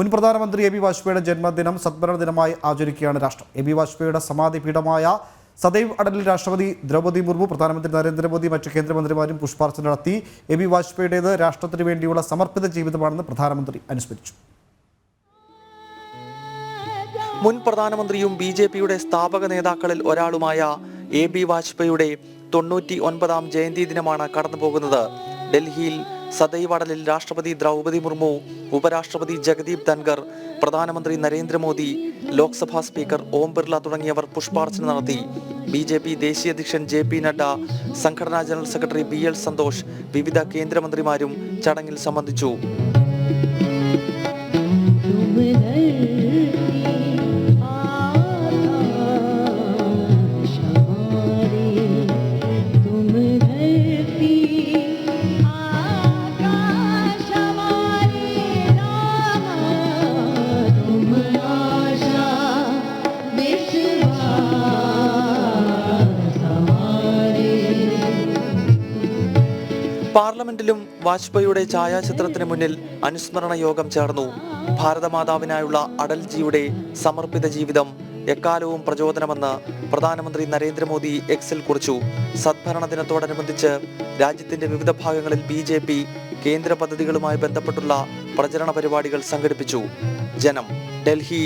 മുൻ പ്രധാനമന്ത്രി A B വാജ്പേയിയുടെ ജന്മദിനം സദ്ഭരണ ദിനമായി ആചരിക്കുകയാണ് രാഷ്ട്രം. എ ബി വാജ്പേയിയുടെ സമാധി പീഠമായ സദൈവ് അടലിൽ രാഷ്ട്രപതി ദ്രൗപദി മുർമു പ്രധാനമന്ത്രി നരേന്ദ്രമോദി മറ്റ് കേന്ദ്രമന്ത്രിമാരും പുഷ്പാർച്ചന നടത്തി. എ ബി വാജ്പേയിയുടേത് രാഷ്ട്രത്തിന് വേണ്ടിയുള്ള സമർപ്പിത ജീവിതമാണെന്ന് പ്രധാനമന്ത്രി അനുസ്മരിച്ചു. മുൻ പ്രധാനമന്ത്രിയും ബി ജെ പിയുടെ സ്ഥാപക നേതാക്കളിൽ ഒരാളുമായ എ ബി വാജ്പേയിയുടെ തൊണ്ണൂറ്റി ഒൻപതാം ജയന്തി ദിനമാണ് കടന്നുപോകുന്നത്. ഡൽഹിയിൽ സദൈവടലിൽ രാഷ്ട്രപതി ദ്രൗപദി മുർമു ഉപരാഷ്ട്രപതി ജഗദീപ് ധൻഗർ പ്രധാനമന്ത്രി നരേന്ദ്രമോദി ലോക്സഭാ സ്പീക്കർ ഓം ബിർള തുടങ്ങിയവർ പുഷ്പാർച്ചന നടത്തി. ബി ജെ പി ദേശീയ അധ്യക്ഷൻ ജെ പി നഡ്ഡ സംഘടനാ general secretary B L Santhosh വിവിധ കേന്ദ്രമന്ത്രിമാരും ചടങ്ങിൽ സംബന്ധിച്ചു. പാർലമെന്റിലും വാജ്പേയിയുടെ ഛായാചിത്രത്തിന് മുന്നിൽ അനുസ്മരണ യോഗം ചേർന്നു. ഭാരതമാതാവിനായുള്ള അടൽജിയുടെ സമർപ്പിത ജീവിതം എക്കാലവും പ്രചോദനമെന്ന് പ്രധാനമന്ത്രി നരേന്ദ്രമോദി എക്സിൽ കുറിച്ചു. സദ്ഭരണ ദിനത്തോടനുബന്ധിച്ച് രാജ്യത്തിന്റെ വിവിധ ഭാഗങ്ങളിൽ ബി ജെ പി കേന്ദ്ര പദ്ധതികളുമായി ബന്ധപ്പെട്ടുള്ള പ്രചരണ പരിപാടികൾ സംഘടിപ്പിച്ചു. ജനം ഡൽഹി